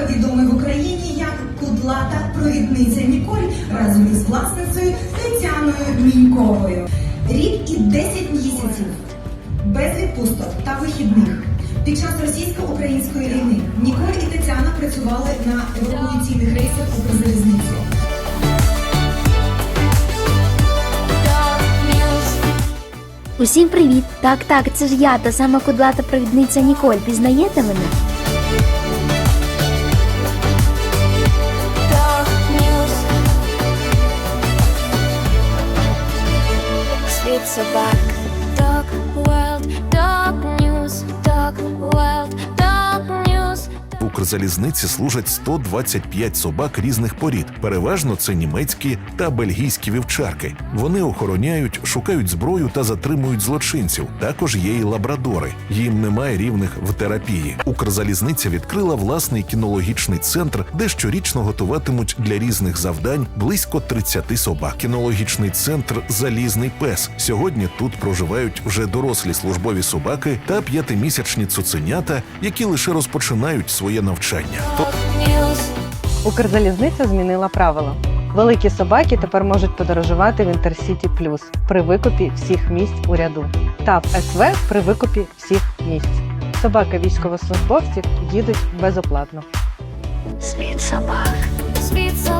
собака відомий в Україні як кудлата провідниця Ніколь разом із власницею Тетяною Міньковою. Рік і 10 місяців без відпусток та вихідних. Під час російсько-української війни Ніколь і Тетяна працювали на евакуаційних рейсах Укрзалізниці. Усім привіт! Так, так, це ж я, та сама кудлата провідниця Ніколь. Пізнаєте мене? Світ собак Dog World Dog Укрзалізниці служать 125 собак різних порід. Переважно це німецькі та бельгійські вівчарки. Вони охороняють, шукають зброю та затримують злочинців. Також є і лабрадори. Їм немає рівних в терапії. Укрзалізниця відкрила власний кінологічний центр, де щорічно готуватимуть для різних завдань близько 30 собак. Кінологічний центр Залізний пес. Сьогодні тут проживають вже дорослі службові собаки та п'ятимісячні цуценята, які лише розпочинають своє навчання. News Укрзалізниця змінила правила. Великі собаки тепер можуть подорожувати в Інтерсіті Плюс при викупі всіх місць у ряду та в СВ при викупі всіх місць. Собаки військовослужбовців їдуть безоплатно. Світ собак Світ собак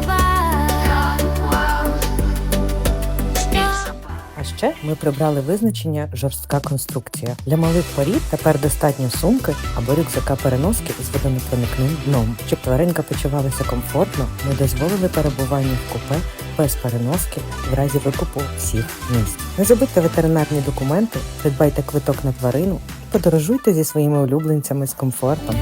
ще ми прибрали визначення жорстка конструкція. Для малих порід тепер достатньо сумки або рюкзака переноски з водонепроникним дном. Щоб тваринка почувалася комфортно, ми дозволили перебування в купе без переноски в разі викупу всіх місць. Не забудьте ветеринарні документи, придбайте квиток на тварину і подорожуйте зі своїми улюбленцями з комфортом.